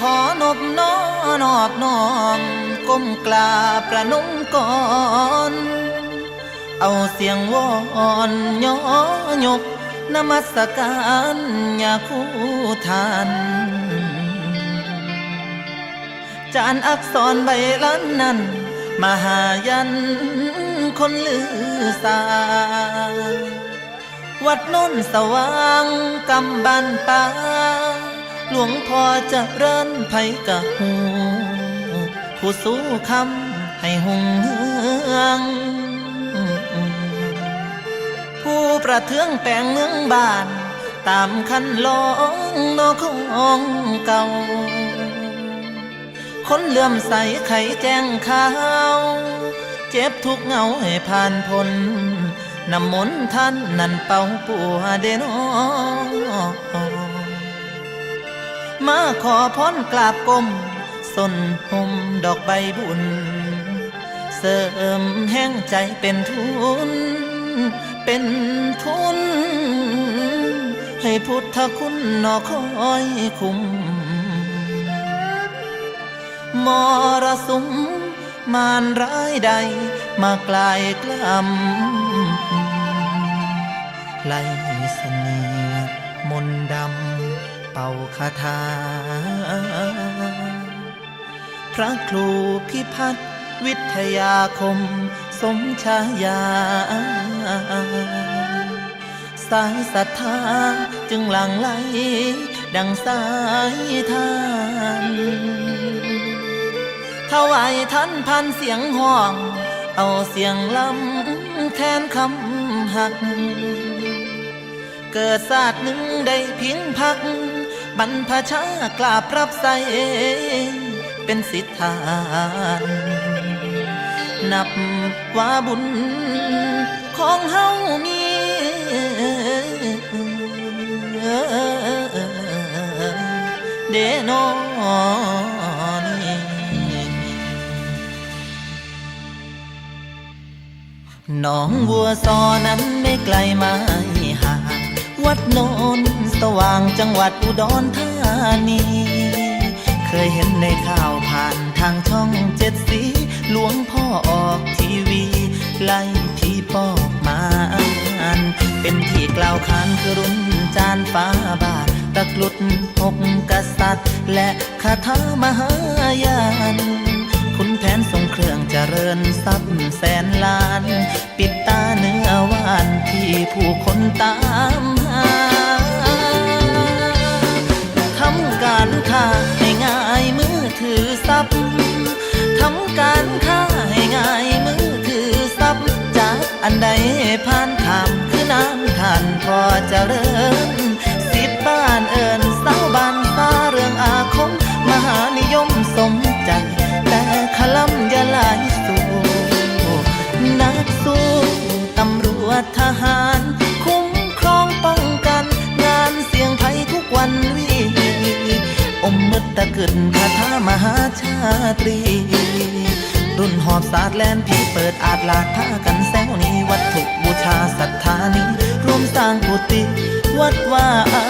ขอนบนอบน้อมก้มกราบประนมก่อน เอาเสียงวอนย่อยกนมัสการยาคู่ทานจานอักษรใบล้านนั้นมหายันคนลือสา วัดน้นสว่างกำบันตา หลวงพ่อจะเริญไผกะหูผู้สู้คำให้หงเฮืองผู้ประเทืองแปลงเมืองบ้าน ตามคันลองโนของเก่า คนเลื่อมใสไขแจ้งข่าว เจ็บทุกเงาให้ผ่านพ้นน้ำมนต์ท่านนั่นเป่าปัวเดนอ มาขอพรกราบกลมส้นห่มดอกใบบุญ เสริมแห้งใจเป็นทุน เป็นทุน ให้พุทธคุณนอคอยคุ้มมรสุมมารร้ายใดมากลายกล้ำไล่เสนียมนดำ เป่าคาถา พระครูพิพัฒน์วิทยาคม สมชายา สายศรัทธาจึงหลั่งไหล ดังสายทานถวายท่านพันเสียงห้อง เอาเสียงลำแทนคำหักเกิดศาสตร์หนึ่งได้พิงพัก บรรพชากราบรับใส่เป็นสิทธาน นับว่าบุญของเฮามีเดโนนี่หนองบัวซอนั้นไม่ไกลมา วัดโนนสว่างจังหวัดอุดรธานี เคยเห็นในข่าวผ่านทางช่องเจ็ดสี หลวงพ่อออกทีวี ไล่พี่ปอบมาอ่านเป็นที่กล่าวขานคือรุ่นจานฟ้าบาทตะกรุดหกกษัตริย์ และคาถามหายานคุณแผนทรงเครื่องเจริญทรัพย์แสนล้าน ปิดตาเนื้อวานที่ผู้คนตาม อันใดผ่านขามคือน้ำทานพอจะเริญสิบบ้านเอิญเศร้าบ้านฟ้าเรื่องอาคม มหานิยมสมใจ แต่ขลัมยาลายสู่นักสู้ตำรวจทหาร คุ้มครองป้องกัน งานเสียงไทยทุกวันวีอมมดตะกึนคาถามหาชาตรี รุ่นหอบศาสตร์แลนพี่เปิดอาจลากผ้ากันแซวนี้ วัตถุบูชาศรัทธานี้ ร่วมสร้างกุฏิวัดว่าอา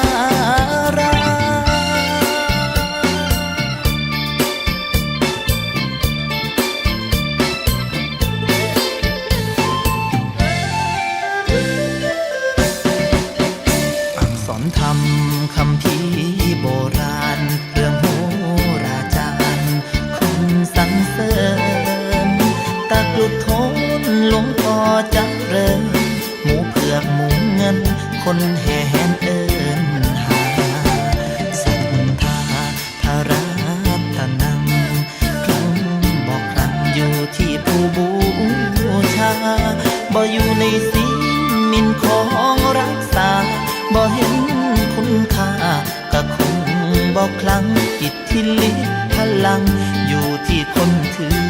คนแห่แหนเอินหาศรัทธาทารัตนังครั้งบอกครั้งอยู่ที่ผู้บูชาบ่อยู่ในศีลมินของรักษาบ่เห็นคุณค่าก็คงบ่คลังอิทธิฤทธิ์พลัง อยู่ที่คนถือ